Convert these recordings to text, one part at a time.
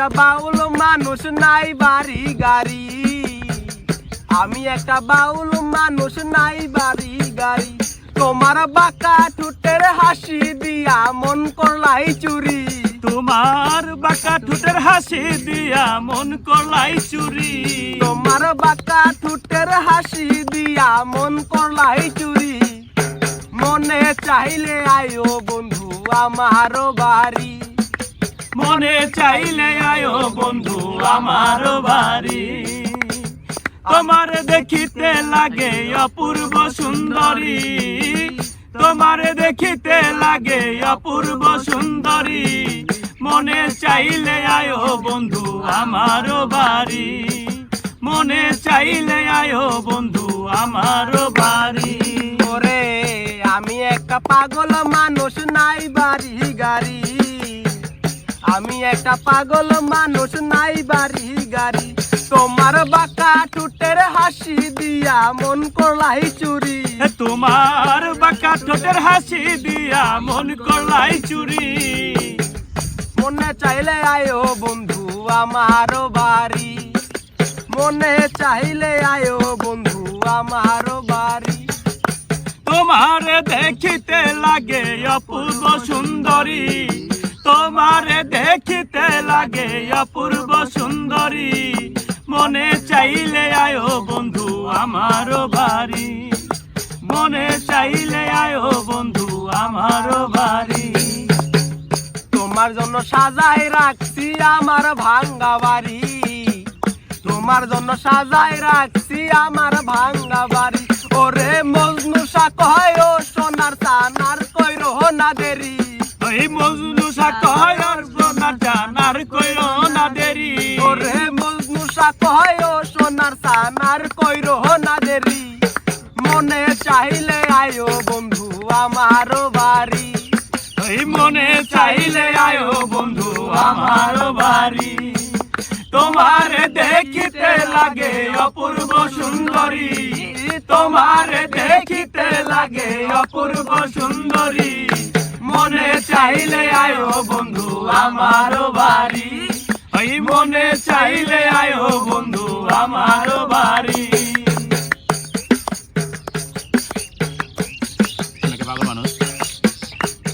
একটা বাউল মানুষ নাই বাড়ি গাড়ি। আমি একটা বাউল মানুষ নাই বাড়ি গাড়ি। তোমার বাঁকা ঠুটের হাসি দিয়া মন করলাই চুরি। তোমার বাঁকা ঠোঁটের হাসি দিয়া মন করলাই চুরি। তোমার বাঁকা ঠুটের হাসি দিয়া মন করলাই চুরি। মনে চাইলে আয়ো বন্ধু আমার বাড়ি। মনে চাইলে আয়ো বন্ধু আমার বাড়ি। তোমার দেখিতে লাগে অপূর্ব সুন্দরী। তোমার দেখিতে লাগে অপূর্ব সুন্দরী। মনে চাইলে আয়ো বন্ধু আমার বাড়ি। মনে চাইলে আয়ো বন্ধু আমার বাড়ি। ওরে, আমি একটা পাগল মানুষ, নাই বাড়ি গাড়ি। আমি একটা পাগল মানুষ নাই বাড়ি গাড়ি। তোমার বাঁকা টুটের হাসি দিয়া মন করলাই চুরি। তোমার বাঁকা ঠোঁটের হাসি দিয়া মন করলাই চুরি। মনে চাইলে আয়ো বন্ধু আমার বাড়ি। মনে চাইলে আয়ো বন্ধু আমার বাড়ি। তোমার দেখিতে লাগে অপূর্ব সুন্দরী। তোমার দেখিতে লাগে অপূর্ব সুন্দরী। মনে চাইলে আয়ো বন্ধু আমার বাড়ি। মনে চাইলে আয়ো বন্ধু আমার বাড়ি। তোমার জন্য সাজাই রাখছি আমার ভাঙ্গা বাড়ি। তোমার জন্য সাজাই রাখছি আমার ভাঙ্গা বাড়ি। ওরে মজনু কয় ও সোনার সানার কইর না দেরি। ওই মজনু সাকর সোনা জানার কইর না দেরি। ওরে মজনু কয় ও সোনার সানার কইর না দেরি। মনে চাইলে আয়ো বন্ধু আমার বাড়ি। ওই মনে চাইলে আয়ো বন্ধু আমার বাড়ি। তোমার দেখিতে লাগে অপূর্ব সুন্দরী। তোমার দেখিতে লাগে অপূর্ব সুন্দরী। মনে চাইলে আয়ো বন্ধু আমার বাড়ি। ওই মনে চাইলে আয়ো বন্ধু আমার বাড়ি।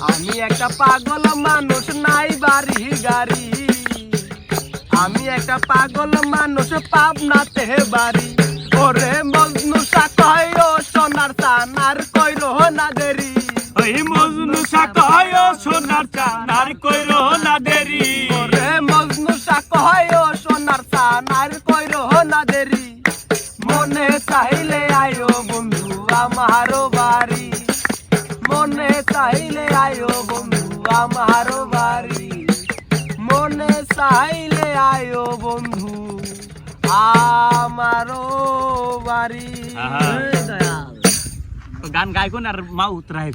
আমি একটা পাগল মানুষ নাই বাড়ি গাড়ি। আমি একটা পাগল মানুষ পাবনাতে বাড়ি। ওরে মজনু কয় কইর না দেরি। ওরে মজনু কয় ও সোনার সানার কইর না দেরি। মনে চাইলে আয়ো বন্ধু আমার বাড়ি। মনে চাইলে আয়ো বন্ধু আমার বাড়ি। মনে চাইলে আয়ো বন্ধু আমারও বাড়ি। গান গাইকুন আর মা উতরাই